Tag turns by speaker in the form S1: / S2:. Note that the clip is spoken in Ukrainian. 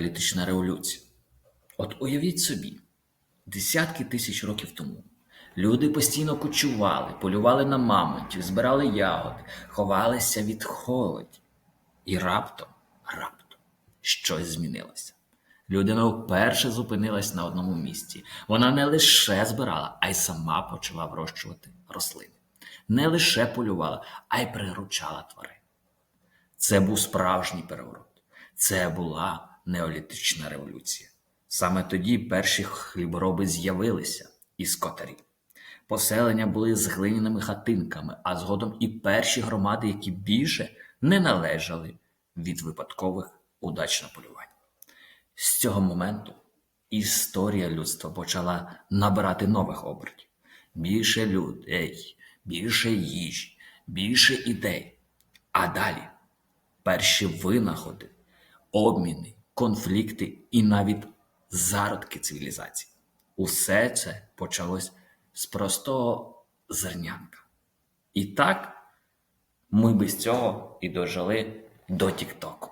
S1: неолітична революція. От уявіть собі, десятки тисяч років тому люди постійно кочували, полювали на мамонтів, збирали ягоди, ховалися від холоді. І раптом, раптом, щось змінилося. Людина вперше зупинилась на одному місці. Вона не лише збирала, а й сама почала вирощувати рослини. Не лише полювала, а й приручала тварин. Це був справжній переворот. Це була неолітична революція. Саме тоді перші хлібороби з'явилися і скотарі. Поселення були з глиняними хатинками, а згодом і перші громади, які більше не належали від випадкових удач на полювання. З цього моменту історія людства почала набирати нових обертів. Більше людей, більше їжі, більше ідей. А далі перші винаходи, обміни, конфлікти і навіть зародки цивілізації. Усе це почалось з простого зернянка. І так ми без цього і дожили до Тіктоку.